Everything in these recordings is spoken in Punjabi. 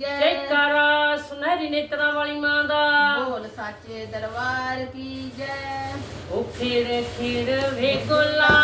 ਜੈ ਜੈਕਾਰਾ ਸੁਨਹਿਰੀ ਨੇਤਰਾਂ ਵਾਲੀ ਮਾਂ ਦਾ। ਬੋਲ ਸੱਚੇ ਦਰਬਾਰ ਕੀ ਜੈ। ਉਹ ਖੇੜ ਖੇੜ ਵੇ ਗੁਲਾ।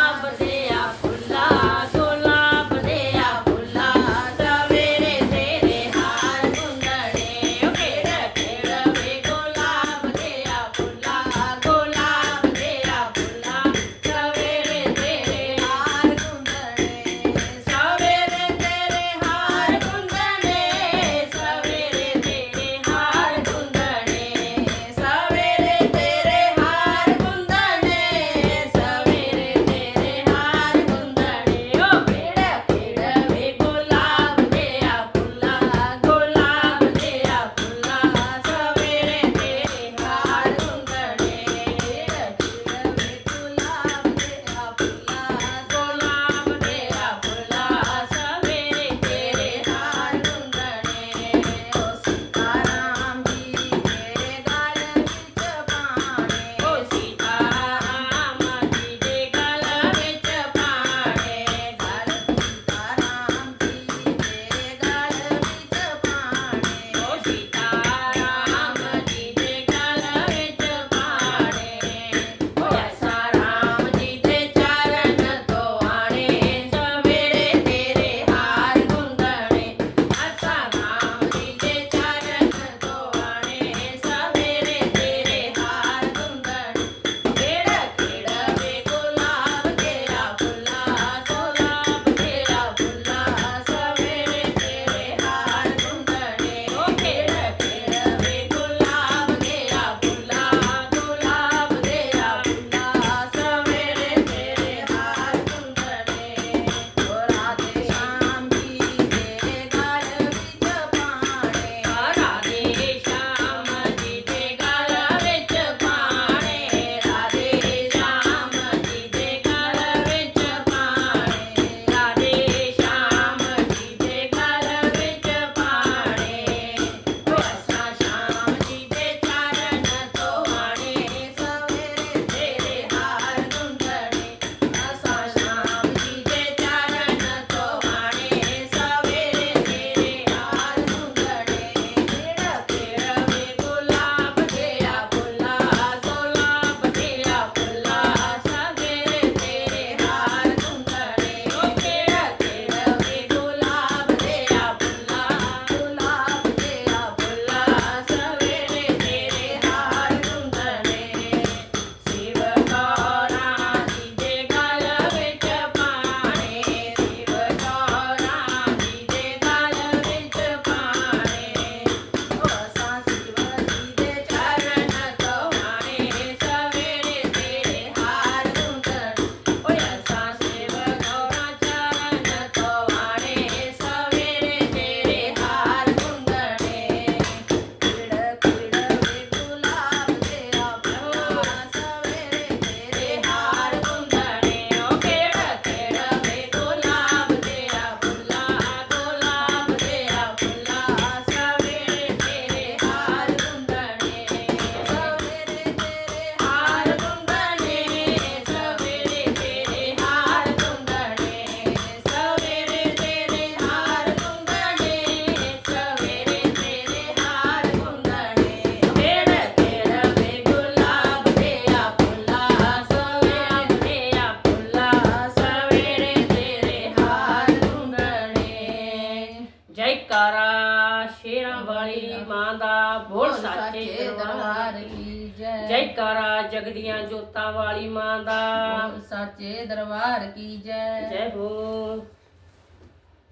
ਮਾਂ ਦਾ ਬੋਲ ਸਾਚੇ ਦਰਬਾਰ ਕੀ ਜੈ। ਜੈਕਾਰਾ ਜਗਦੀਆਂ ਜੋਤਾਂ ਵਾਲੀ ਮਾਂ ਦਾ। ਬੋਲ ਸਾਚੇ ਦਰਬਾਰ ਕੀ ਜੈ। ਜੈ ਹੋ।